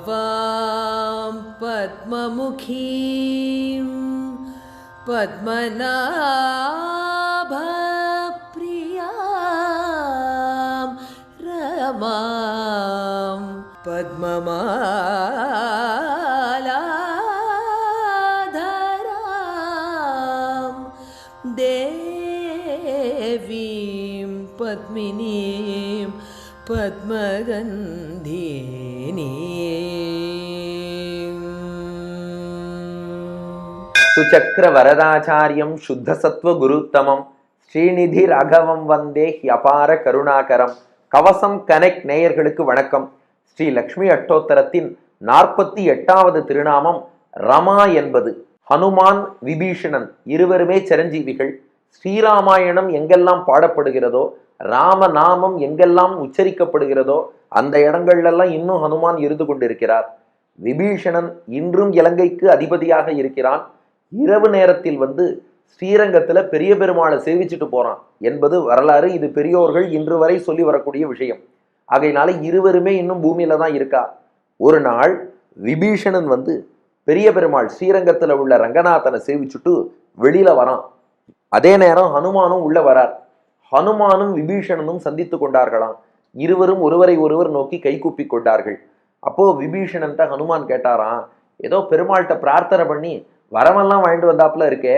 पद्मोद्भवां पद्ममुखीं पद्मनाभप्रियाँ रमां पद्ममालाधरां പത്മിനീം പത്മഗന്ധീനീ സുചക്ര വരദാചാര്യം ശുദ്ധസത്വ ஸ்ரீநிதி ராகவம் வந்தே அபார கருணாகரம் கவசம் கனெக்ட் நேயர்களுக்கு வணக்கம்। ஸ்ரீ லக்ஷ்மி அஷ்டோத்தரத்தின் நாற்பத்தி எட்டாவது திருநாமம் ரமா என்பது. ஹனுமான் விபீஷணன் இருவருமே சிரஞ்சீவிகள். ஸ்ரீராமாயணம் எங்கெல்லாம் பாடப்படுகிறதோ ராம நாமம் எங்கெல்லாம் உச்சரிக்கப்படுகிறதோ அந்த இடங்கள்லாம் இன்னும் ஹனுமான் இருந்து கொண்டிருக்கிறார். விபீஷணன் இன்றும் இலங்கைக்கு அதிபதியாக இருக்கிறான். இரவு நேரத்தில் வந்து ஸ்ரீரங்கத்துல பெரிய பெருமாளை சேவிச்சுட்டு போறான் என்பது வரலாறு. இது பெரியோர்கள் இன்று வரை சொல்லி வரக்கூடிய விஷயம். ஆகையினால இருவருமே இன்னும் பூமியில தான் இருக்கா. ஒரு நாள் விபீஷணன் வந்து பெரிய பெருமாள் ஸ்ரீரங்கத்துல உள்ள ரங்கநாதனை சேவிச்சுட்டு வெளியில வரான். அதே நேரம் ஹனுமானும் உள்ள வரார். ஹனுமானும் விபீஷணனும் சந்தித்து கொண்டார்களாம். இருவரும் ஒருவரை ஒருவர் நோக்கி கைகூப்பி கொண்டார்கள். அப்போ விபீஷணன்ட்ட ஹனுமான் கேட்டாராம் ஏதோ பெருமாள்கிட்ட பிரார்த்தனை பண்ணி வரமெல்லாம் வாங்கிட்டு வந்தாப்புல இருக்கே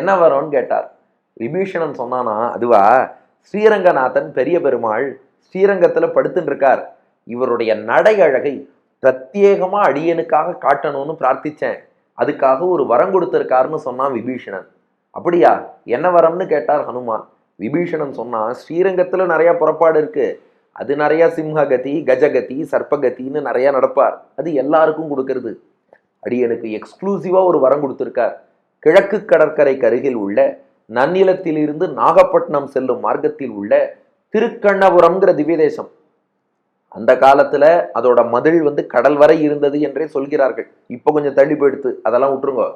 என்ன வரோன்னு கேட்டார். விபீஷணன் சொன்னானா அதுவா ஸ்ரீரங்கநாதன் பெரிய பெருமாள் ஸ்ரீரங்கத்தில் படுத்துன்னு இருக்கார் இவருடைய நடை அழகை பிரத்யேகமாக அடியனுக்காக காட்டணும்னு பிரார்த்திச்சேன். அதுக்காக ஒரு வரம் கொடுத்துருக்காருன்னு சொன்னான் விபீஷணன். அப்படியா என்ன வரம்னு கேட்டார் ஹனுமான். விபீஷணன் சொன்னால் ஸ்ரீரங்கத்தில் நிறையா புறப்பாடு இருக்குது அது நிறையா சிம்ஹகதி கஜகதி சர்ப்பகதின்னு நிறையா நடப்பார். அது எல்லாருக்கும் கொடுக்கறது. அடியனுக்கு எக்ஸ்க்ளூசிவாக ஒரு வரம் கொடுத்துருக்கார். கிழக்கு கடற்கரைக்கு அருகில் உள்ள நன்னிலத்திலிருந்து நாகப்பட்டினம் செல்லும் மார்க்கத்தில் உள்ள திருக்கண்ணபுரம்ங்கிற திவ்யதேசம். அந்த காலத்துல அதோட மதில் வந்து கடல் வரை இருந்தது என்றே சொல்கிறார்கள். இப்போ கொஞ்சம் தள்ளி போயிடுத்து அதெல்லாம் விட்டுருங்க.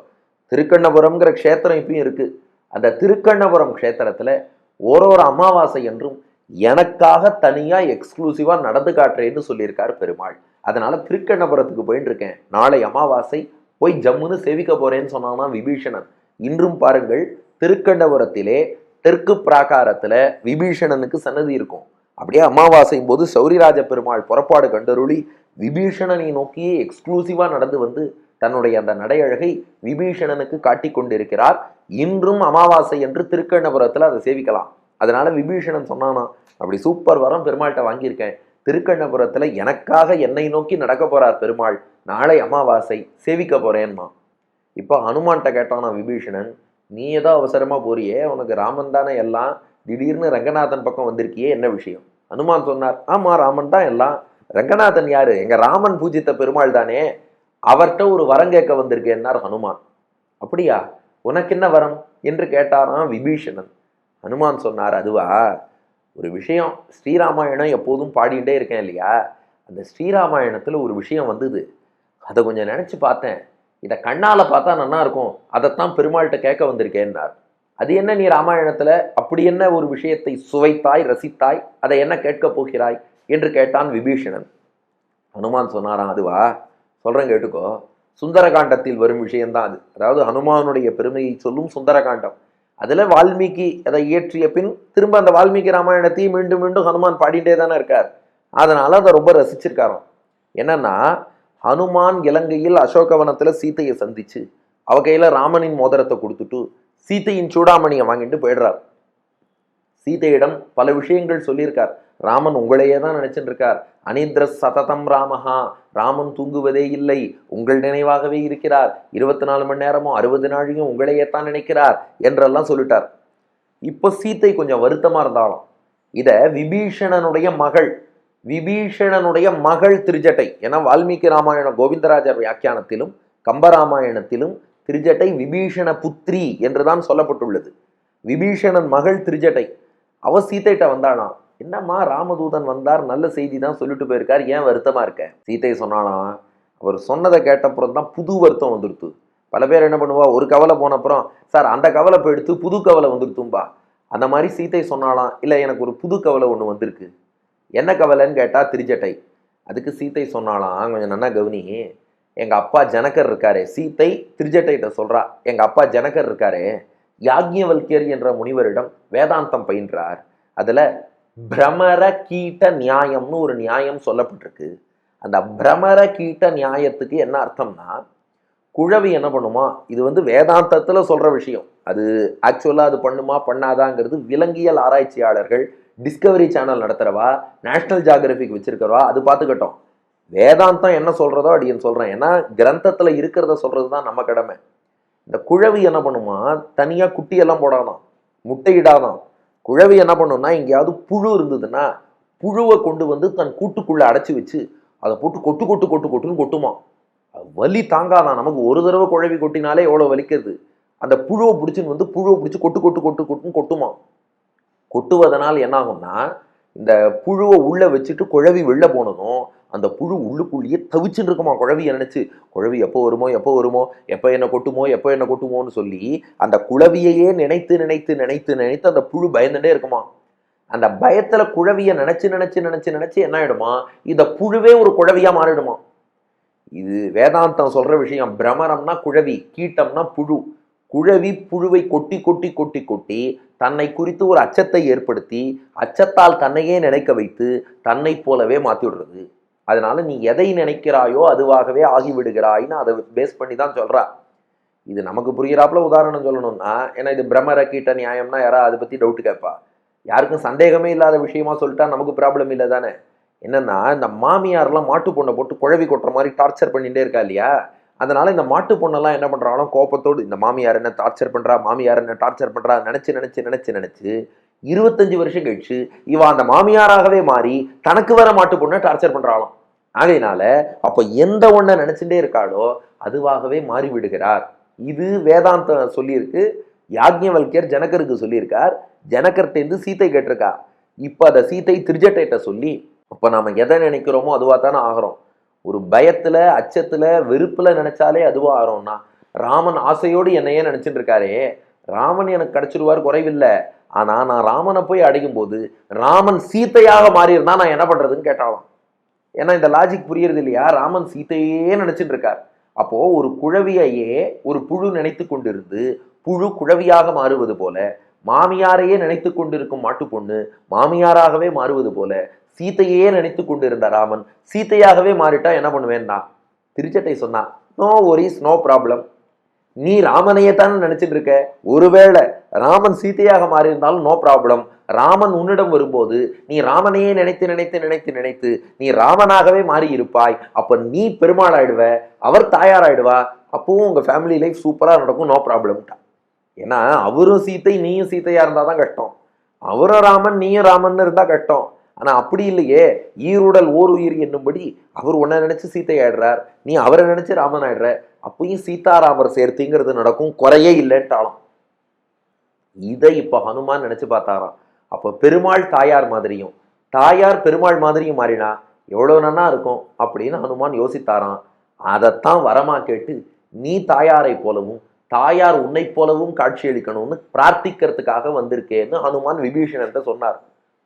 திருக்கண்ணபுரம்ங்கிற க்ஷேத்திரம் இப்பயும் இருக்கு. அந்த திருக்கண்ணபுரம் க்ஷேத்திரத்துல ஓரோரு அமாவாசை என்றும் எனக்காக தனியாக எக்ஸ்க்ளூசிவாக நடந்து காட்டுறேன்னு சொல்லியிருக்கார் பெருமாள். அதனால் திருக்கண்ணபுரத்துக்கு போயின்னு இருக்கேன் நாளை அமாவாசை போய் ஜம்முன்னு சேவிக்க போகிறேன்னு சொன்னான்னா விபீஷணன். இன்றும் பாருங்கள் திருக்கண்டபுரத்திலே தெற்கு பிராகாரத்தில் விபீஷணனுக்கு சன்னதி இருக்கும். அப்படியே அமாவாசையும் போது சௌரிராஜ பெருமாள் புறப்பாடு கண்டருளி விபீஷணனை நோக்கியே எக்ஸ்க்ளூசிவாக நடந்து வந்து தன்னுடைய அந்த நடையழகை விபீஷணனுக்கு காட்டி கொண்டிருக்கிறார். இன்றும் அமாவாசை என்று திருக்கண்ணபுரத்தில் அதை சேவிக்கலாம். அதனால விபீஷணன் சொன்னானா அப்படி சூப்பர் வரம் பெருமாள்கிட்ட வாங்கியிருக்கேன். திருக்கண்ணபுரத்தில் எனக்காக என்னை நோக்கி நடக்க போறார் பெருமாள். நாளை அமாவாசை சேவிக்க போறேன்மா. இப்போ ஹனுமான்கிட்ட கேட்டானா விபீஷணன் நீ ஏதோ அவசரமாக போறியே உனக்கு ராமன் தானே எல்லாம். திடீர்னு ரங்கநாதன் பக்கம் வந்திருக்கியே என்ன விஷயம்? ஹனுமான் சொன்னார் ஆமாம் ராமன் தான் எல்லாம். ரங்கநாதன் யாரு? எங்கள் ராமன் பூஜித்த பெருமாள் தானே. அவர்கிட்ட ஒரு வரம் கேட்க வந்திருக்கேன்னார் ஹனுமான். அப்படியா? உனக்கு என்ன வரம்? என்று கேட்டாராம் விபீஷணன். ஹனுமான் சொன்னார் அதுவா ஒரு விஷயம் ஸ்ரீராமாயணம் எப்போதும் பாடிகிட்டே இருக்கேன் இல்லையா? அந்த ஸ்ரீராமாயணத்தில் ஒரு விஷயம் வந்தது. அதை கொஞ்சம் நினச்சி பார்த்தேன். இதை கண்ணால் பார்த்தா நல்லா இருக்கும். அதைத்தான் பெருமாள்கிட்ட கேட்க வந்திருக்கேன்னார். அது என்ன நீ ராமாயணத்தில்? அப்படி என்ன ஒரு விஷயத்தை சுவைத்தாய் ரசித்தாய்? அதை என்ன கேட்கப் போகிறாய்? என்று கேட்டான் விபீஷணன். ஹனுமான் சொன்னாராம் அதுவா சொல்கிறேன் கேட்டுக்கோ. சுந்தரகாண்டத்தில் வரும் விஷயம்தான் அது. அதாவது ஹனுமானுடைய பெருமையை சொல்லும் சுந்தரகாண்டம். அதில் வால்மீகி அதை இயற்றிய பின் திரும்ப அந்த வால்மீகி ராமாயணத்தையும் மீண்டும் மீண்டும் ஹனுமான் பாடிட்டே தானே இருக்கார். அதனால் அதை ரொம்ப ரசிச்சிருக்காராம். என்னன்னா ஹனுமான் இலங்கையில் அசோகவனத்தில் சீதையை சந்திச்சு அவ கையில் ராமனின் மோதிரத்தை கொடுத்துட்டு சீதையின் சூடாமணியை வாங்கிட்டு போயிடுறார். சீதையிடம் பல விஷயங்கள் சொல்லியிருக்கார். ராமன் உங்களையே தான் நினைச்சிட்டு இருக்கார் அனித்ர சததம் ராமஹா ராமன் தூங்குவதே இல்லை உங்கள் நினைவாகவே இருக்கிறார். இருபத்தி நாலு மணி நேரமும் அறுபது நாளையும் உங்களையே தான் நினைக்கிறார் என்றெல்லாம் சொல்லிட்டார். இப்போ சீத்தை கொஞ்சம் வருத்தமாக இருந்தாலும் இதை விபீஷணனுடைய மகள் விபீஷணனுடைய மகள் திருஜட்டை ஏன்னா வால்மீகி ராமாயணம் கோவிந்தராஜர் வியாக்கியானத்திலும் கம்பராமாயணத்திலும் திருஜட்டை விபீஷண புத்திரி என்றுதான் சொல்லப்பட்டுள்ளது. விபீஷணன் மகள் திருஜட்டை அவ சீதைட்ட வந்தாளாம் என்னம்மா ராமதூதன் வந்தார் நல்ல செய்தி தான் சொல்லிட்டு போயிருக்கார் ஏன் வருத்தமா இருக்க? சீத்தையை சொன்னாலாம் அவர் சொன்னதை கேட்டப்புறம் தான் புது வருத்தம் வந்துடுத்து பல பேர் என்ன பண்ணுவா ஒரு கவலை போன அப்புறம் சார் அந்த கவலை போய் எடுத்து புது கவலை வந்துடுத்தும்பா அந்த மாதிரி சீத்தை சொன்னாலாம் இல்லை எனக்கு ஒரு புது கவலை ஒன்று வந்திருக்கு. என்ன கவலைன்னு கேட்டால் திரிஜட்டை அதுக்கு சீத்தை சொன்னாலாம் கொஞ்சம் நன்னா கவனி. எங்கள் அப்பா ஜனகர் இருக்காரு. சீத்தை திருச்சட்டைகிட்ட சொல்கிறா எங்கள் அப்பா ஜனகர் இருக்காரு. யாக்ஞவல்கியர் என்ற முனிவரிடம் வேதாந்தம் பயின்றார். அதில் பிரமர கீட்ட நியாயம்னு ஒரு நியாயம் சொல்லப்பட்டிருக்கு. அந்த பிரமர கீட்ட நியாயத்துக்கு என்ன அர்த்தம்னா குழவி என்ன பண்ணுமா இது வந்து வேதாந்தத்தில் சொல்கிற விஷயம். அது ஆக்சுவலாக அது பண்ணுமா பண்ணாதாங்கிறது விலங்கியல் ஆராய்ச்சியாளர்கள் டிஸ்கவரி சேனல் நடத்துகிறவா நேஷ்னல் ஜாகிரபிக் வச்சிருக்கிறவா அது பார்த்துக்கிட்டோம். வேதாந்தம் என்ன சொல்கிறதோ அப்படின்னு சொல்கிறேன் ஏன்னா கிரந்தத்தில் இருக்கிறத சொல்கிறது தான் நம்ம கடமை. இந்த குழவி என்ன பண்ணுமா? தனியாக குட்டியெல்லாம் போடாதான். முட்டையிடாதான். குழவி என்ன பண்ணும்னா எங்கேயாவது புழு இருந்ததுன்னா புழுவை கொண்டு வந்து தன் கூட்டுக்குள்ளே அடைச்சி வச்சு அதை போட்டு கொட்டு கொட்டு கொட்டு கொட்டுன்னு கொட்டுமா. வலி தாங்காதான். நமக்கு ஒரு தடவை குழவி கொட்டினாலே எவ்வளோ வலிக்கிறது? அந்த புழுவை பிடிச்சின்னு வந்து புழுவை பிடிச்சி கொட்டு கொட்டு கொட்டு கொட்டுன்னு கொட்டுமா. கொட்டுவதனால் என்ன ஆகும்னா இந்த புழுவை உள்ள வச்சுட்டு குழவி வெளில போனதும் அந்த புழு உள்ளுக்குள்ளேயே தவிச்சுன்னு இருக்குமா? குழவியை நினைச்சு குழவி எப்போ வருமோ எப்போ வருமோ எப்போ என்ன கொட்டுமோ எப்போ என்ன கொட்டுமோன்னு சொல்லி அந்த குழவியையே நினைத்து நினைத்து நினைத்து நினைத்து அந்த புழு பயந்துட்டே இருக்குமா? அந்த பயத்துல குழவியை நினைச்சு நினைச்சு நினைச்சு நினைச்சு என்ன ஆயிடுமா? இந்த புழுவே ஒரு குழவியா மாறிடுமா? இது வேதாந்தம் சொல்ற விஷயம். பிரமரம்னா குழவி கீட்டம்னா புழு. குழவி புழுவை கொட்டி கொட்டி கொட்டி கொட்டி தன்னை குறித்து ஒரு அச்சத்தை ஏற்படுத்தி அச்சத்தால் தன்னையே நினைக்க வைத்து தன்னை போலவே மாத்தி விடுறது. அதனால நீ எதை நினைக்கிறாயோ அதுவாகவே ஆகிவிடுகிறாய்னு அதை பேஸ் பண்ணி தான் சொல்கிறா இது நமக்கு புரிகிறாப்புல உதாரணம் சொல்லணும்னா ஏன்னா இது பிரம்மர கீட்ட நியாயம்னா யாரா அதை பற்றி டவுட் கேட்பா. யாருக்கும் சந்தேகமே இல்லாத விஷயமா சொல்லிட்டா நமக்கு ப்ராப்ளம் இல்லை தானே? என்னன்னா இந்த மாமியார்லாம் மாட்டு பொண்ணை போட்டு குழவி கொட்டுற மாதிரி டார்ச்சர் பண்ணிகிட்டே இருக்கா இல்லையா? அதனால இந்த மாட்டு பொண்ணெல்லாம் என்ன பண்ணுறாலும் கோபத்தோடு இந்த மாமியார் என்ன டார்ச்சர் பண்ணுறா மாமியார் என்ன டார்ச்சர் பண்ணுறா நினச்சி நினச்சி நினச்சி நினச்சி இருபத்தஞ்சு வருஷம் கழிச்சு இவ அந்த மாமியாராகவே மாறி தனக்கு வர மாட்டு பொண்ணை டார்ச்சர் பண்றாளாம். ஆகையினால அப்ப எந்த ஒன்றை நினைச்சுட்டே இருக்காளோ அதுவாகவே மாறி விடுகிறார் இது வேதாந்தம் சொல்லியிருக்கு யாக்ஞவல்யர் ஜனகருக்கு சொல்லியிருக்கார் ஜனகர்ட்டேருந்து சீத்தை கேட்டிருக்கா. இப்போ அதை சீத்தை திருஜட்டைட்ட சொல்லி அப்போ நாம எதை நினைக்கிறோமோ அதுவாக தானே ஆகிறோம். ஒரு பயத்துல அச்சத்துல வெறுப்புல நினைச்சாலே அதுவா ஆகிறோம்னா ராமன் ஆசையோடு என்னையே நினைச்சிட்டு இருக்காரே ராமன் எனக்கு கிடைச்சிருவார் குறைவில்லை ஆனால் நான் ராமனை போய் அடையும் போது ராமன் சீத்தையாக மாறியிருந்தா நான் என்ன பண்ணுறதுன்னு கேட்டாலும். ஏன்னா இந்த லாஜிக் புரியுறது இல்லையா? ராமன் சீத்தையே நினச்சிட்டு இருக்கார். அப்போது ஒரு குழவியையே ஒரு புழு நினைத்து கொண்டிருந்து புழு குழவியாக மாறுவது போல மாமியாரையே நினைத்து கொண்டிருக்கும் மாட்டு பொண்ணு மாமியாராகவே மாறுவது போல சீத்தையே நினைத்து கொண்டிருந்த ராமன் சீத்தையாகவே மாறிட்டா என்ன பண்ணுவேன்னா திருச்சட்டை சொன்னா நோ ஒரிஸ் நோ ப்ராப்ளம் நீ ராமனையே தானே நினைச்சிட்டு இருக்க? ஒருவேளை ராமன் சீத்தையாக மாறியிருந்தாலும் நோ ப்ராப்ளம் ராமன் உன்னிடம் வரும்போது நீ ராமனையே நினைத்து நினைத்து நினைத்து நினைத்து நீ ராமனாகவே மாறி இருப்பாய் அப்ப நீ பெருமாள் ஆயிடுவ அவர் தாயாராயிடுவா அப்பவும் உங்க ஃபேமிலி லைஃப் சூப்பரா நடக்கும் நோ ப்ராப்ளம்ட்டா ஏன்னா அவரும் சீத்தை நீயும் சீத்தையா இருந்தா தான் கஷ்டம். அவரும் ராமன் நீயும் ராமன் இருந்தா கஷ்டம். ஆனா அப்படி இல்லையே. ஈருடல் ஓர் உயிர் என்னும்படி அவர் உன்னை நினைச்சு சீத்தை ஆயிடுறார் நீ அவரை நினைச்சு ராமன் ஆயிடுற அப்பயும் சீதாராமர் சேர்த்திங்கிறது நடக்கும். குறையே இல்லைன்ட்டாலும் இதை இப்போ ஹனுமான் நினச்சி பார்த்தாராம். அப்போ பெருமாள் தாயார் மாதிரியும் தாயார் பெருமாள் மாதிரியும் மாறினா எவ்வளோ நன்னா இருக்கும் அப்படின்னு ஹனுமான் யோசித்தாராம். அதைத்தான் வரமா கேட்டு நீ தாயாரை போலவும் தாயார் உன்னை போலவும் காட்சியளிக்கணும்னு பிரார்த்திக்கிறதுக்காக வந்திருக்கேன்னு ஹனுமான் விபீஷணன்ட்ட சொன்னார்.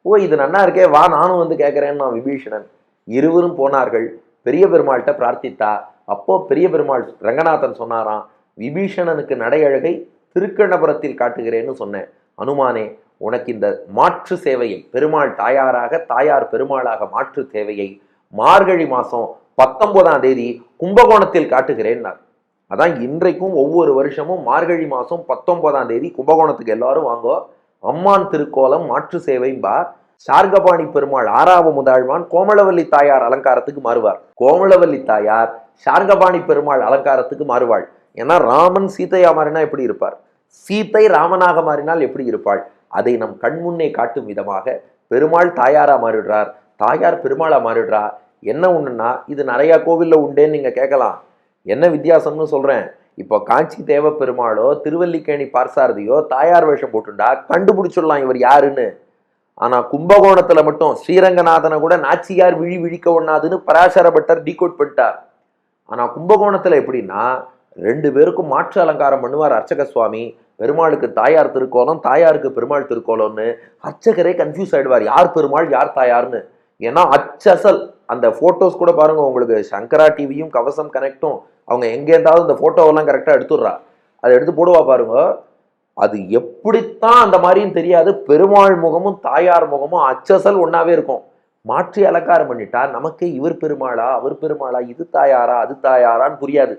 ஓ இது நன்னா இருக்கே வா நானும் வந்து கேட்குறேன்னு நான் விபீஷணன். இருவரும் போனார்கள். பெரிய பெருமாள்கிட்ட பிரார்த்தித்தா அப்போ பெரிய பெருமாள் ரங்கநாதன் சொன்னாராம் விபீஷணனுக்கு நடையழகை திருக்கண்ணபுரத்தில் காட்டுகிறேன்னு சொன்னேன். அனுமானே உனக்கு இந்த மாற்று சேவையை பெருமாள் தாயாராக தாயார் பெருமாளாக மாற்று சேவையை மார்கழி மாதம் பத்தொன்பதாம் தேதி கும்பகோணத்தில் காட்டுகிறேன்னார். அதான் இன்றைக்கும் ஒவ்வொரு வருஷமும் மார்கழி மாதம் பத்தொன்பதாம் தேதி கும்பகோணத்துக்கு எல்லாரும் வாங்கோ. அம்மான் திருக்கோலம் மாற்று சேவைம்பா. சார்கபாணி பெருமாள் ஆறாவ முதாழ்வான் கோமளவல்லி தாயார் அலங்காரத்துக்கு மாறுவார். கோமளவல்லி தாயார் சார்கபாணி பெருமாள் அலங்காரத்துக்கு மாறுவாள். ஏன்னா ராமன் சீதையா மாறினா எப்படி இருப்பார்? சீத்தை ராமனாக மாறினால் எப்படி இருப்பாள்? அதை நம் கண்முன்னே காட்டும் விதமாக பெருமாள் தாயாரா மாறிடுறார். தாயார் பெருமாளா மாறிடுறா? என்ன ஒண்ணுன்னா இது நிறைய கோவில்ல உண்டேன்னு நீங்க கேட்கலாம். என்ன வித்தியாசம்னு சொல்றேன். இப்போ காஞ்சி தேவ பெருமாளோ திருவல்லிக்கேணி பார்சாரதியோ தாயார் வேஷம் போட்டுண்டா? கண்டுபிடிச்சிடலாம் இவர் யாருன்னு. ஆனா கும்பகோணத்துல மட்டும் ஸ்ரீரங்கநாதனை கூட நாச்சியார் விழி விழிக்க ஒண்ணாதுன்னு பராசர பட்டர் டீகோட் பண்ணிட்டார். ஆனால் கும்பகோணத்தில் எப்படின்னா ரெண்டு பேருக்கும் மாற்று அலங்காரம் பண்ணுவார் அர்ச்சக சுவாமி பெருமாளுக்கு தாயார் திருக்கோலம் தாயாருக்கு பெருமாள் திருக்கோலம்னு அர்ச்சகரே கன்ஃபியூஸ் ஆயிடுவார். யார் பெருமாள் யார் தாயார்னு. ஏன்னா அச்சசல். அந்த ஃபோட்டோஸ் கூட பாருங்க உங்களுக்கு சங்கரா டிவியும் கவசம் கனெக்டும் அவங்க எங்க இருந்தாலும் இந்த ஃபோட்டோவெல்லாம் கரெக்டாக எடுத்துடுறா. அதை எடுத்து போடுவா பாருங்க. அது எப்படித்தான் அந்த மாதிரியும் தெரியாது. பெருமாள் முகமும் தாயார் முகமும் அச்சசல் ஒன்றாவே இருக்கும். மாற்றி அலங்காரம் பண்ணிட்டா நமக்கே இவர் பெருமாளா அவர் பெருமாளா இது தாயாரா அது தாயாரான்னு புரியாது.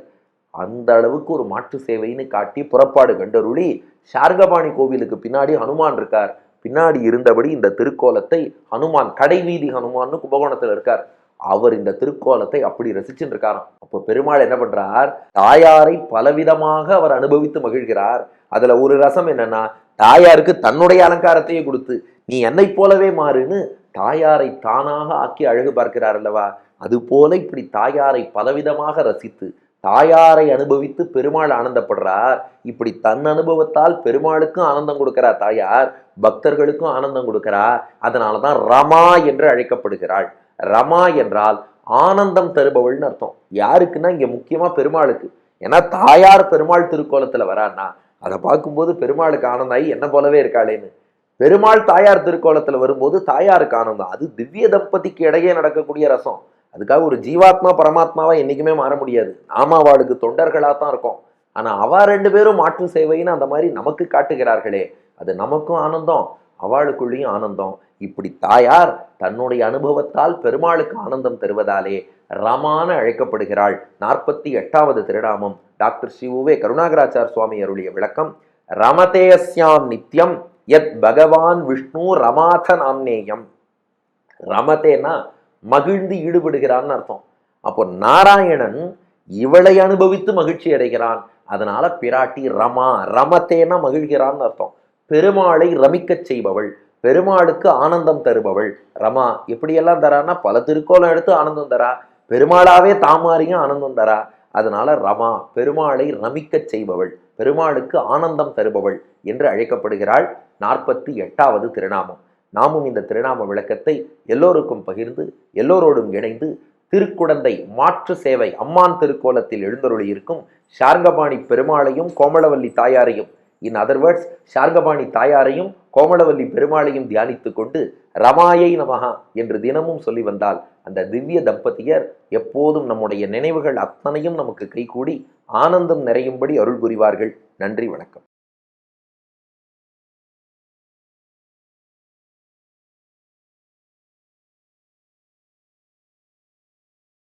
அந்த அளவுக்கு ஒரு மாற்று சேவைன்னு காட்டி புறப்பாடு கண்டருளி ஷார்கபாணி கோவிலுக்கு பின்னாடி ஹனுமான் இருக்கார். பின்னாடி இருந்தபடி இந்த திருக்கோலத்தை ஹனுமான் கடைவீதி ஹனுமான்னு கும்பகோணத்தில் இருக்கார். அவர் இந்த திருக்கோலத்தை அப்படி ரசிச்சுட்டு இருக்காராம் அப்போ பெருமாள் என்ன பண்றார்? தாயாரை பலவிதமாக அவர் அனுபவித்து மகிழ்கிறார். அதுல ஒரு ரசம் என்னன்னா தாயாருக்கு தன்னுடைய அலங்காரத்தையே கொடுத்து நீ என்னை போலவே மாறுன்னு தாயாரை தானாக ஆக்கி அழகு பார்க்கிறார் அல்லவா? அதுபோல இப்படி தாயாரை பலவிதமாக ரசித்து தாயாரை அனுபவித்து பெருமாள் ஆனந்தப்படுறார். இப்படி தன் அனுபவத்தால் பெருமாளுக்கும் ஆனந்தம் கொடுக்கிறார் தாயார் பக்தர்களுக்கும் ஆனந்தம் கொடுக்கிறார். அதனாலதான் ரமா என்று அழைக்கப்படுகிறாள். ரமா என்றால் ஆனந்தம் தருபவள்னு அர்த்தம். யாருக்குன்னா இங்க முக்கியமா பெருமாளுக்கு. ஏன்னா தாயார் பெருமாள் திருக்கோலத்துல வரான்னா அதை பார்க்கும்போது பெருமாளுக்கு ஆனந்தாயி என்ன போலவே இருக்காளேன்னு. பெருமாள் தாயார் திருக்கோலத்தில் வரும்போது தாயாருக்கு ஆனந்தம். அது திவ்ய தம்பதிக்கு இடையே நடக்கக்கூடிய ரசம். அதுக்காக ஒரு ஜீவாத்மா பரமாத்மாவா என்றைக்குமே மாற முடியாது. நாம அவளுக்கு தான் இருக்கும். ஆனால் அவ ரெண்டு பேரும் மாற்று சேவைன்னு அந்த மாதிரி நமக்கு காட்டுகிறார்களே. அது நமக்கும் ஆனந்தம் அவளுக்குள்ளேயும் ஆனந்தம். இப்படி தாயார் தன்னுடைய அனுபவத்தால் பெருமாளுக்கு ஆனந்தம் தருவதாலே ரமான அழைக்கப்படுகிறாள். நாற்பத்தி எட்டாவது திருநாமம். டாக்டர் சிவுவே கருணாகராச்சார் சுவாமி அருளிய விளக்கம். ரமதேயஸ்யாம் நித்யம். எத் பகவான் விஷ்ணு ரமாத நாம்னேயம் ரமதேனா மகிழ்ந்து ஈடுபடுகிறான்னு அர்த்தம். அப்போ நாராயணன் இவளை அனுபவித்து மகிழ்ச்சி அடைகிறான். அதனால பிராட்டி ரமா ரமத்தேனா மகிழ்கிறான்னு அர்த்தம். பெருமாளை ரமிக்கச் செய்பவள் பெருமாளுக்கு ஆனந்தம் தருபவள். ரமா எப்படியெல்லாம் தரான்னா பல திருக்கோலம் எடுத்து ஆனந்தம் தரா. பெருமாளாவே தாமாரியும் ஆனந்தம் தரா. அதனால ரமா பெருமாளை ரமிக்கச் செய்பவள் பெருமாளுக்கு ஆனந்தம் தருபவள். என்று அழைக்கப்படுகிறாள் நாற்பத்தி எட்டாவது திருநாமம். நாமும் இந்த திருநாம விளக்கத்தை எல்லோருக்கும் பகிர்ந்து எல்லோரோடும் இணைந்து திருக்குடந்தை மாற்று சேவை அம்மான் திருக்கோலத்தில் எழுந்தருளி இருக்கும் ஷார்கபாணி பெருமாளையும் கோமளவல்லி தாயாரையும் இன் அதர்வேர்ட்ஸ் ஷார்கபாணி தாயாரையும் கோமளவல்லி பெருமாளையும் தியானித்து கொண்டு ரமாயை நமகா என்று தினமும் சொல்லி வந்தால் அந்த திவ்ய தம்பதியர் எப்போதும் நம்முடைய நினைவுகள் அத்தனையும் நமக்கு கைகூடி ஆனந்தம் நிறையும்படி அருள் புரிவார்கள். நன்றி வணக்கம்.